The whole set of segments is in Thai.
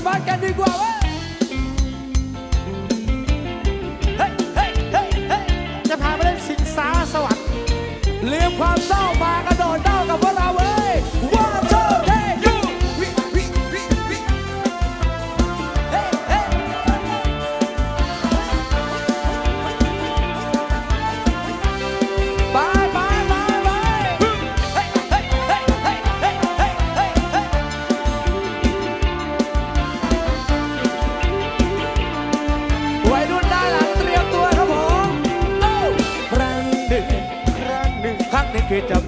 Makan di gua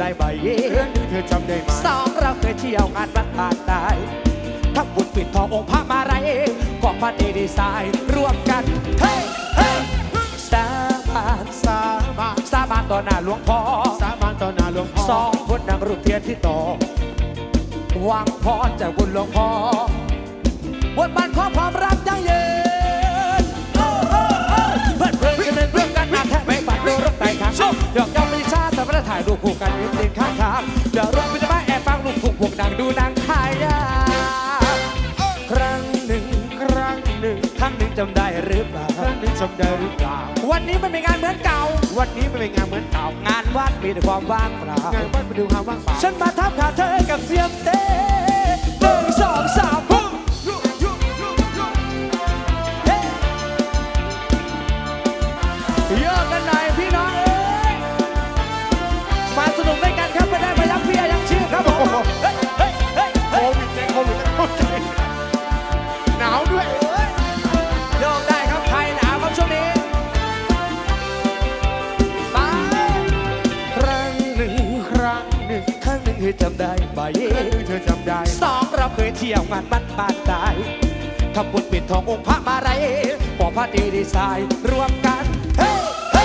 ได้ไหมเรื่องหนึ่งเธอจำได้ไหมสองเราเคยเที่ยวงานวัดผ่านตายทั้งบุญปิดทององค์พระมาไรกองพันเอดีไซน์ร่วมกันเฮ้ยเฮ้ยสาบานสาบานสาบานต่อหน้าหลวงพ่อสาบานต่อหน้าหลวงพ่อสองคนนั่งรูปเทียนที่ต่อหวังพรจากบุญหลวงพ่อบนบานขอความรักยั่งยืนโอ้โอ้โอ้เพื่อนเพื่อนกันหนึ่งเพื่อนกันมาแทบไม่ปัดดูรถไต่ทางหยอกเย้าไม่ รูปคู่กันยืนติดข้างทางเดี๋ยวรถไปจะมาแอบฟังลูกทุ่งพวกนางดูนางขายยาครั้งหนึ่งครั้งหนึ่งครั้งหนึ่งจำได้หรือเปล่าครั้งหนึ่งจำได้หรือเปล่า วันนี้มันเป็นงานเหมือนเก่า วันนี้ไม่เป็นงานเหมือนเก่า งานวัดมีแต่ความว่างเปล่างานบ้านไปดูความว่างเปล่าฉันมาทับขาเธอกับเสียงเต้หนึ่งสองสาม ที่ยวงานบ้านบ้านตายทำบุญปิดทององค์พระมาไรปอพระดีดีไซน์รวมกันเฮ้ยเ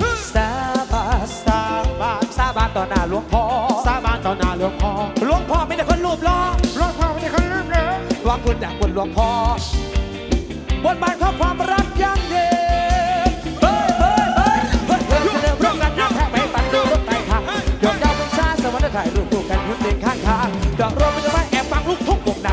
ฮ้ยสาบานสาบานสาบานต่อหน้าหลวงพ่อสาบานต่อหน้าหลวงพ่อหลวงพ่อไม่ได้คนรูปหล่อหลวงพ่อไม่ได้เขาลืมเลยวางคุณจากบนหลวงพ่อบนบานข้อคว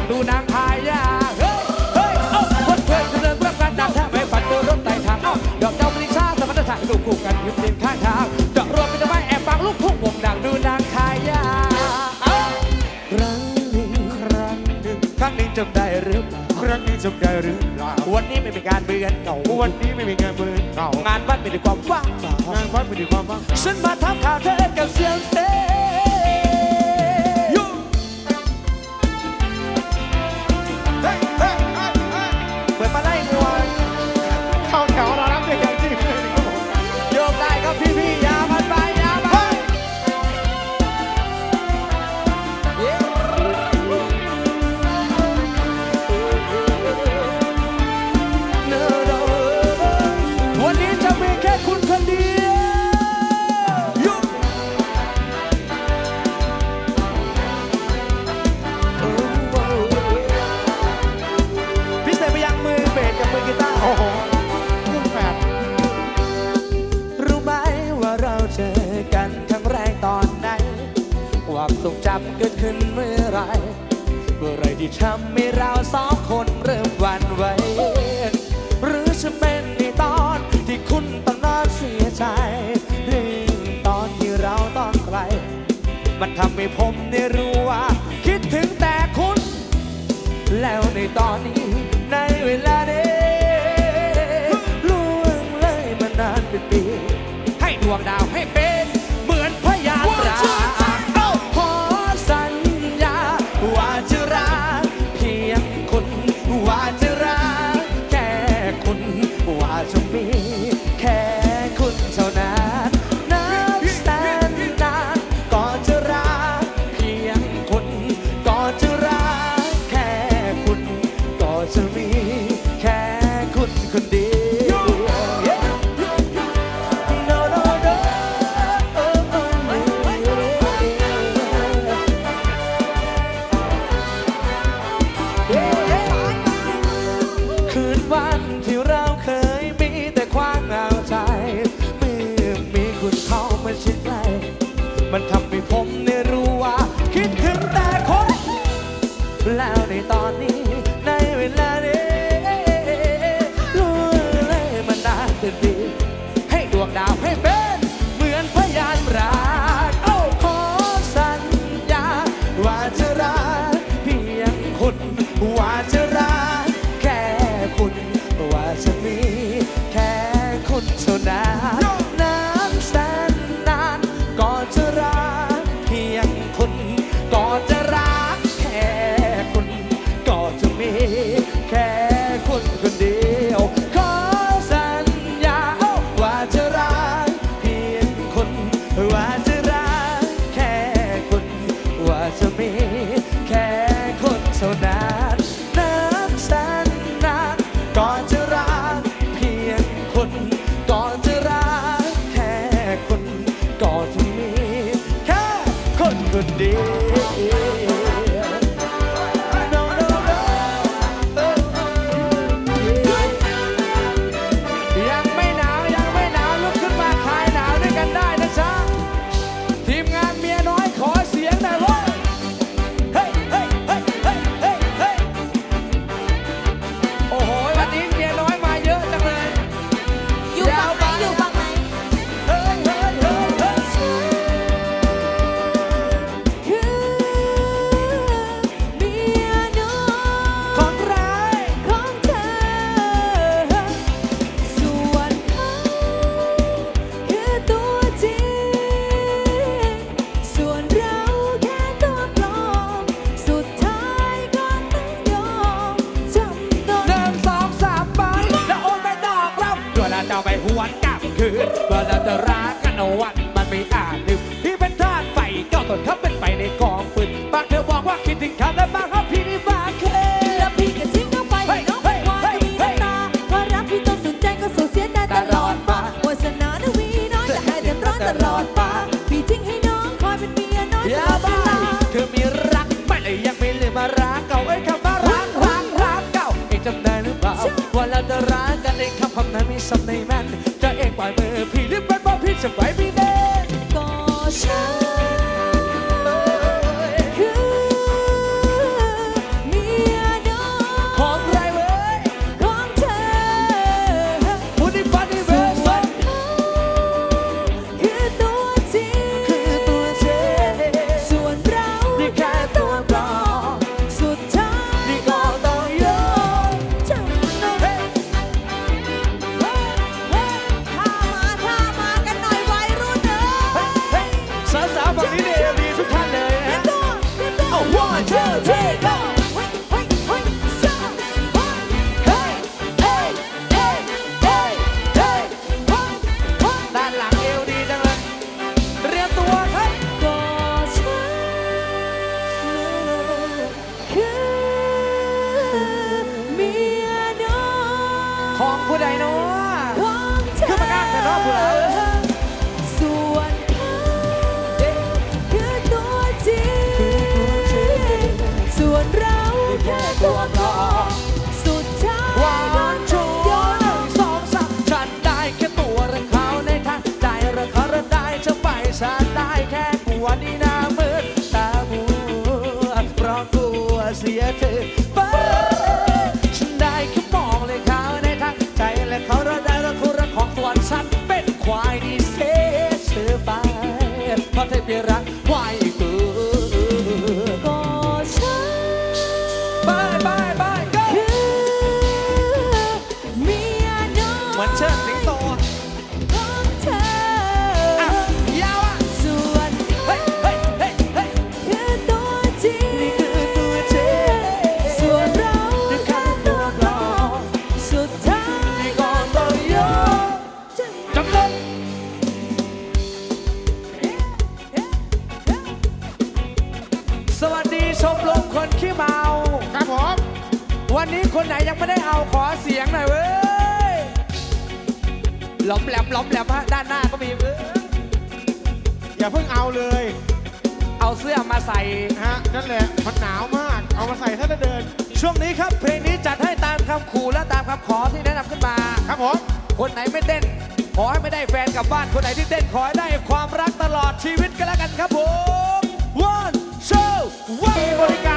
ดูนางพายาเฮ้ยเฮ้ยเอ้าเพื่อนเพื่อนเดิมร่วมกันน้ำแทบไม่ปันดูรถไต่ทางเอ้าดอกดาวเป็นชาสวรรค์ถ่ายรูปคู่กันยืนเด่นข้างทางดอกรวมมันจะมาแอบฟังลูกทุ่งพวกนางดูนางพายาเอ้าครั้งหนึ่งครั้งหนึ่งครั้งหนึ่งจำได้หรือเปล่าครั้งหนึ่งจำได้หรือเปล่าวันนี้ไม่เป็นการเบือนเก่าวันนี้ไม่มีงานเหมือนเก่างานวัดไม่ได้ความว่างเปล่างานวัดไม่ได้ความว่างเปล่าฉันมาทำข่าวเธอกับเสียงเต้ มันทำให้ผมได้รู้ว่า คิดถึงแต่คุณ แล้วในตอนนี้ในเวลานี้ล่ ที่เราเคยมีแต่ความเหงาใจ เมื่อมีคุณเข้ามาชิดใกล้มันทำให้ผมได้รู้ว่า คิดถึงแต่คน แล้วในตอนนี้ในเวลานี้รู้เลยมันนานเป็นปีให้ดวงดาวให้เป็น เหมือนพยานรักโอ้ขอสัญญา ว่าจะรักเพียงคนว่าจะ วันนี้หน้ามืดตามัวเพราะกลัวเสียเธอ อย่าเพิ่งเอาเลยเอาเสื้อมาใส่ฮะนั่นแหละมันหนาวมาก เอามาใส่ถ้าจะเดิน ช่วงนี้ครับเพลงนี้จัดให้ตามคำขู่และตามคำขอที่แนะนำขึ้นมา ครับผมคนไหนไม่เต้น ขอให้ไม่ได้แฟนกลับบ้าน คนไหนที่เต้นขอให้ได้ความรักตลอดชีวิตกันแล้วกันครับผม one Show one บริการ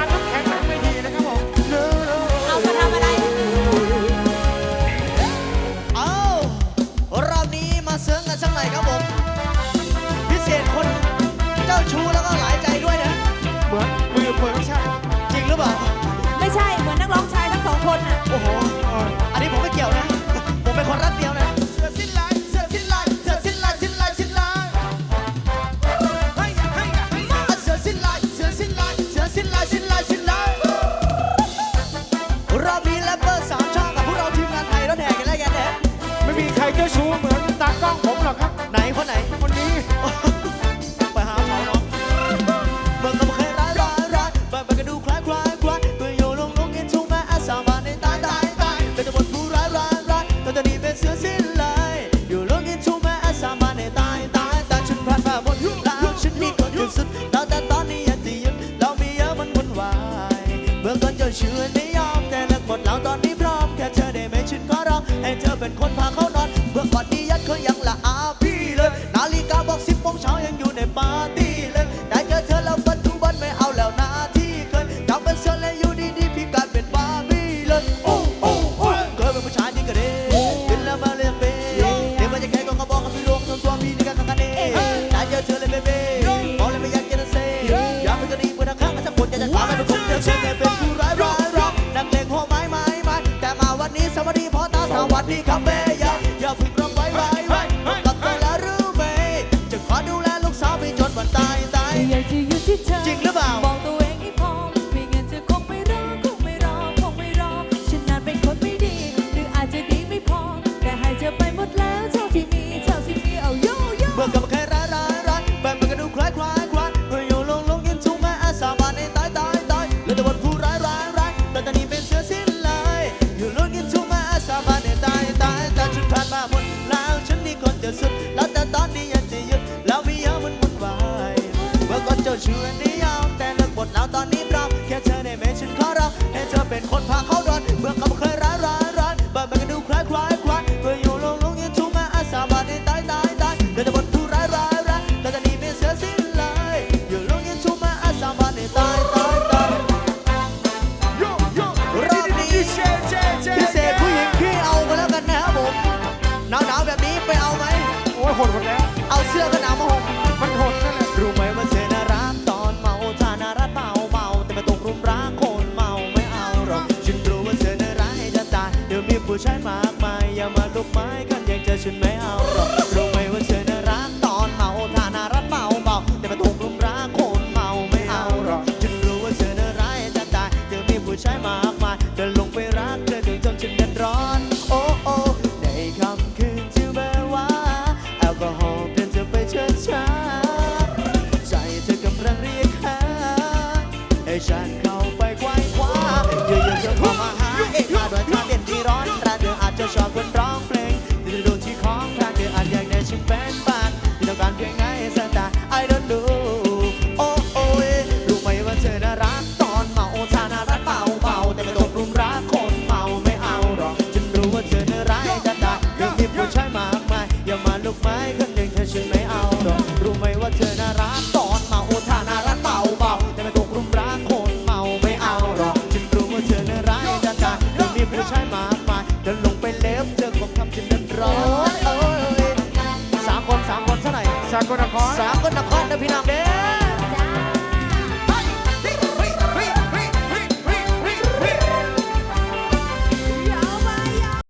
องผมหรอกครับ ไหนคนไหน คนนี้ ไปหาเขาเนาะเมื่งก็มีใครร้ายร้ายร้ายบ้านก็ดูคล้ายคล้ายคล้ายตัวโยลงลงเงินชุ่มแม่อาสาบานในตายตายตายเป็นตำรวจผู้ร้ายร้ายร้ายตอนนี้เป็นเสือสิ้นลายอยู่ลงเงินชุ่มแม่อาสาบานในตายตายตายฉันผ่านมาหมดแล้วฉันนี่คนหยุสุดตอนแต่ตอนนี้ยังตียึดเรามีเยอะมันวุ่นวายเมื่อก่อนจะเชื่อไม่ยอมแต่เลิกหมดแล้วตอนนี้พร้อมแค่เธอได้ไหมฉันขอร้องให้เธอเป็นคนพาเขานอนเมื่อก่อนนี้ ผู้ชายมากมายอย่ามาลุกไม้กันอยากเจอฉันไม่เอาหรอกรู้ไหมว่าเธอน่ารักตอนเมาทาน่ารักเมาเบาแต่มาถูกลุมรักคนเมาไม่เอาหรอกฉันรู้ว่าเธอน่าร้ายจะตายเธอมีผู้ชายมากมายจะลงไปรักเธอถึงจนฉันเดือดร้อนโอ้โอ้ในคำคืนที่แม้ว่าแอลกอฮอล์เปลี่ยนเธอไปเชิดชาใจเธอกำลังเรียกหาให้ฉัน ฉันไม่เอาหรอกรู้ไหม